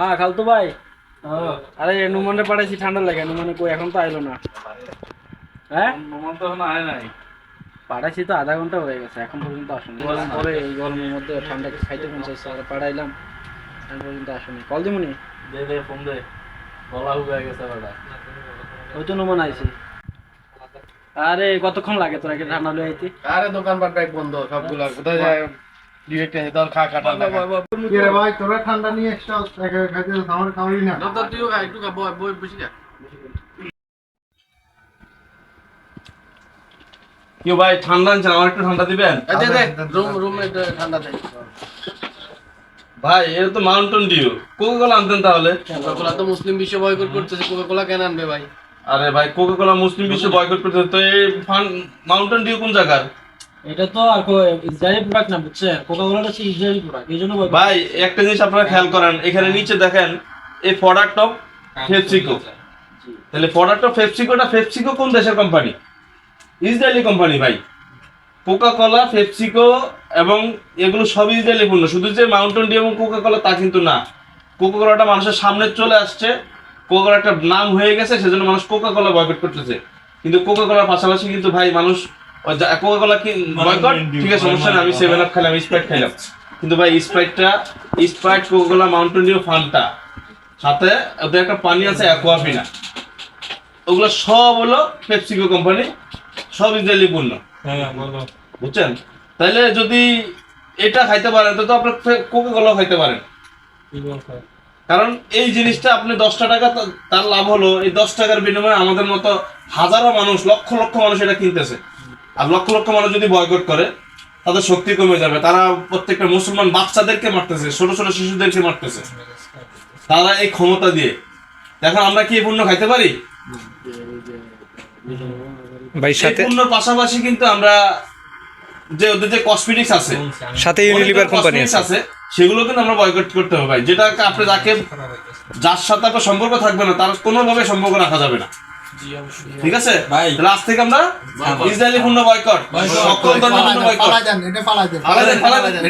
হ্যাঁ খালতু ভাই। আরে নুমানে পাঠাইছি ঠান্ডা লাগে নুমানে কই? এখন তো আইলো না। হ্যাঁ? মোমন তো এখন আয় নাই। পাঠাইছি তো আধা ঘণ্টা হয়ে গেছে এখন পর্যন্ত আসেনি। পরে এই গরমের মধ্যে ঠান্ডা খাইতে মন চাইছে আর পাঠাইলাম এখন পর্যন্ত আসেনি। কল দিমুনি? দে দে ফোন দে। গলা হুগায় গেছে বেটা। ওই তো নুমান আইছি। আরে কতক্ষণ লাগে তোরা কি ঠান্ডা লয়ে আইতে? আরে দোকানপাট ব্যাগ বন্ধ সবগুলা। কোথায় যায়? ভাই তোরা ঠান্ডা নিয়ে এক্সট্রা একা একা খাইতে আমার খাওয়াই না। তো তুইও খা একটু খা বই বই বসে ভাই ঠান্ডা আনছেন আমার একটু ঠান্ডা দিবেন? রুম রুমে ঠান্ডা দেয় ভাই এটা তো মাউন্টেন ডিউ কোকা কোলা আনতেন তাহলে? কোকা তো মুসলিম বিশ্ব বয়কট করতেছে কোকা কোলা কেন আনবে ভাই? আরে ভাই কোকা কোলা মুসলিম বিশ্ব বয়কট করতে তো এই ফান মাউন্টেন ডিউ কোন জায়গার? এটা তো আর ইসরায়েলি প্রোডাক্ট না বুঝছেন? কোকা কোলাটা হচ্ছে ইসরায়েলি প্রোডাক্ট এই জন্য ভাই একটা জিনিস আপনারা খেয়াল করেন এখানে নিচে দেখেন এই প্রোডাক্ট অফ ফেপসিকো তাহলে প্রোডাক্ট অফ ফেপসিকোটা ফেপসিকো কোন দেশের কোম্পানি ইসরায়েলি কোম্পানি ভাই। কোকা কোলা ফেপসিকো এবং এগুলো সব ইসরায়েলি পণ্য। শুধু যে মাউন্টেন ডিউ এবং কোকা কোলা তা কিন্তু না। কোকা কোলাটা মানুষের সামনে চলে আসছে। কোকা কোলা একটা নাম হয়ে গেছে সেজন্য মানুষ কোকা কোলা বয়কট করতেছে। কিন্তু কোকা কোলার পাশাপাশি কিন্তু ভাই মানুষ কোকা কোলা কি বয়কট ঠিক আছে সমস্যা নেই আমি সেভেন আপ খেলাম স্প্রাইট খেলাম। কিন্তু ভাই স্প্রাইটটা Sprite Coca Cola Mountain Dew Fanta সাথে ওদের একটা পানি আছে অ্যাকোয়াফিনা ওগুলো সব হলো পেপসিকো কোম্পানি সব ইসরায়েলি পণ্য। বুঝছেন? তাহলে যদি এটা খাইতে পারেন তো আপনার কোকা কোলা খাইতে পারেন। কারণ এই জিনিসটা আপনি দশটা টাকা তার লাভ হলো এই দশ টাকার বিনিময়ে আমাদের মতো হাজারো মানুষ লক্ষ লক্ষ মানুষ এটা কিনতেছে। আর লক্ষ লক্ষ মানুষ যদি বয়কট করে তাদের শক্তি কমে যাবে। তারা প্রত্যেকটা মুসলমান বাচ্চাদেরকে মারতেছে ছোট ছোট শিশুদেরকে মারতেছে। তারা এই ক্ষমতা দিয়ে। এখন আমরা কি পণ্য খাইতে পারি? পণ্যর পাশাপাশি কিন্তু আমরা যে ওদের যে কসমেটিক্স আছে সাথে ইউনিলিভার কোম্পানি আছে। সেগুলো কিন্তু আমরা বয়কট করতে হবে ভাই। যেটা আপনি যাকে যার সাথে আপনার সম্পর্ক থাকবে না তার কোনোভাবে সম্পর্ক রাখা যাবে না। ঠিক আছে? তাহলে আজ থেকে আমরা ইসরায়েলি পণ্য বয়কট সকল ধরনের পণ্য বয়কট ফালাই দেন এটা ফালাই দেন ফালাই দেন, ফালাই দেন।